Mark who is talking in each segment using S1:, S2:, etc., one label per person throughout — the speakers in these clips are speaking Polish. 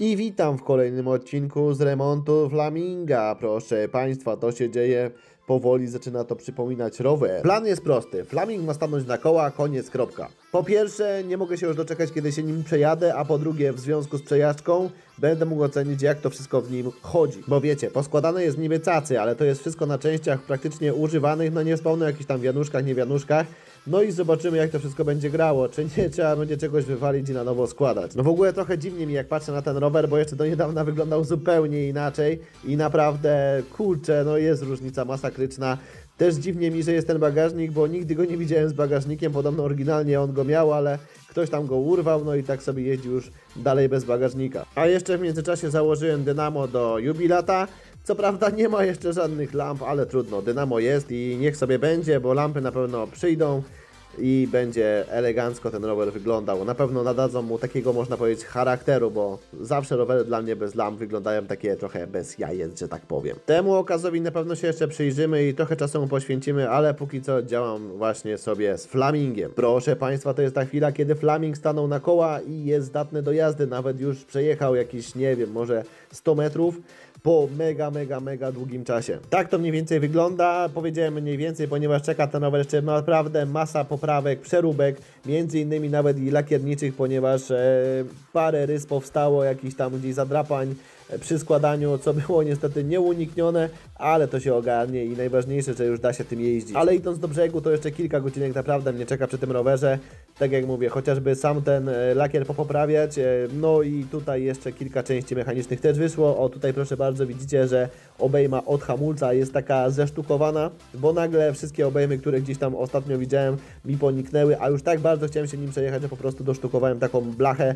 S1: I witam w kolejnym odcinku z remontu Flaminga. Proszę Państwa, to się dzieje powoli, zaczyna to przypominać rower. Plan jest prosty. Flaming ma stanąć na koła, koniec, kropka. Po pierwsze, nie mogę się już doczekać, kiedy się nim przejadę, a po drugie, w związku z przejażdżką, będę mógł ocenić, jak to wszystko w nim chodzi. Bo wiecie, poskładane jest niby cacy, ale to jest wszystko na częściach praktycznie używanych, no nie wspomnę o jakichś tam wianuszkach, nie wianuszkach. No i zobaczymy, jak to wszystko będzie grało. Czy nie trzeba będzie czegoś wywalić i na nowo składać. No w ogóle trochę dziwnie mi, jak patrzę na ten rower, bo jeszcze do niedawna wyglądał zupełnie inaczej i naprawdę, kurczę, no jest różnica masakryczna. Też dziwnie mi, że jest ten bagażnik, bo nigdy go nie widziałem z bagażnikiem. Podobno oryginalnie on go miał, ale ktoś tam go urwał, no i tak sobie jeździł już dalej bez bagażnika. A jeszcze w międzyczasie założyłem dynamo do jubilata. Co prawda nie ma jeszcze żadnych lamp, ale trudno, dynamo jest i niech sobie będzie, bo lampy na pewno przyjdą i będzie elegancko ten rower wyglądał. Na pewno nadadzą mu takiego, można powiedzieć, charakteru, bo zawsze rowery dla mnie bez lamp wyglądają takie trochę bez jajec, że tak powiem. Temu okazowi na pewno się jeszcze przyjrzymy i trochę czasu mu poświęcimy, ale póki co działam właśnie sobie z Flamingiem. Proszę Państwa, to jest ta chwila, kiedy Flaming stanął na koła i jest zdatny do jazdy, nawet już przejechał jakieś, nie wiem, może 100 metrów po mega, mega, mega długim czasie. Tak to mniej więcej wygląda. Powiedziałem mniej więcej, ponieważ czeka ten rower jeszcze naprawdę masa poprawek, przeróbek, między innymi nawet i lakierniczych, ponieważ e, parę rys powstało, jakichś tam gdzieś zadrapań przy składaniu, co było niestety nieuniknione, ale to się ogarnie i najważniejsze, że już da się tym jeździć. Ale idąc do brzegu, to jeszcze kilka godzinek naprawdę mnie czeka przy tym rowerze. Tak jak mówię, chociażby sam ten e, lakier popoprawiać, e, no i tutaj jeszcze kilka części mechanicznych też wyszło. O, tutaj proszę bardzo, widzicie, że obejma od hamulca jest taka zesztukowana, bo nagle wszystkie obejmy, które gdzieś tam ostatnio widziałem, mi poniknęły, a już tak bardzo chciałem się nim przejechać, że po prostu dosztukowałem taką blachę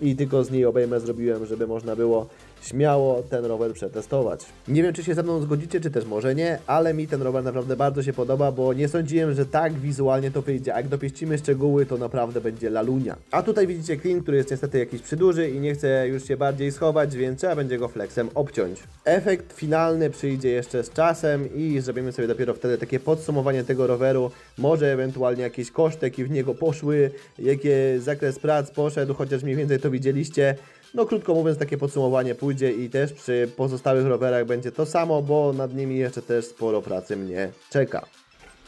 S1: i tylko z niej obejmę zrobiłem, żeby można było śmiało ten rower przetestować. Nie wiem, czy się ze mną zgodzicie, czy też może nie, ale mi ten rower naprawdę bardzo się podoba, bo nie sądziłem, że tak wizualnie to wyjdzie. A jak dopieścimy szczegóły, to naprawdę będzie lalunia. A tutaj widzicie clean, który jest niestety jakiś przyduży i nie chce już się bardziej schować, więc trzeba będzie go flexem obciąć. Efekt finalny przyjdzie jeszcze z czasem i zrobimy sobie dopiero wtedy takie podsumowanie tego roweru, może ewentualnie jakieś koszty, jakie w niego poszły, jakie zakres prac poszedł, chociaż mniej więcej to widzieliście. No krótko mówiąc, takie podsumowanie pójdzie i też przy pozostałych rowerach będzie to samo, bo nad nimi jeszcze też sporo pracy mnie czeka.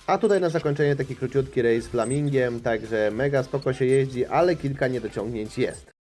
S1: A tutaj na zakończenie taki króciutki rejs Flamingiem, także mega spoko się jeździ, ale kilka niedociągnięć jest.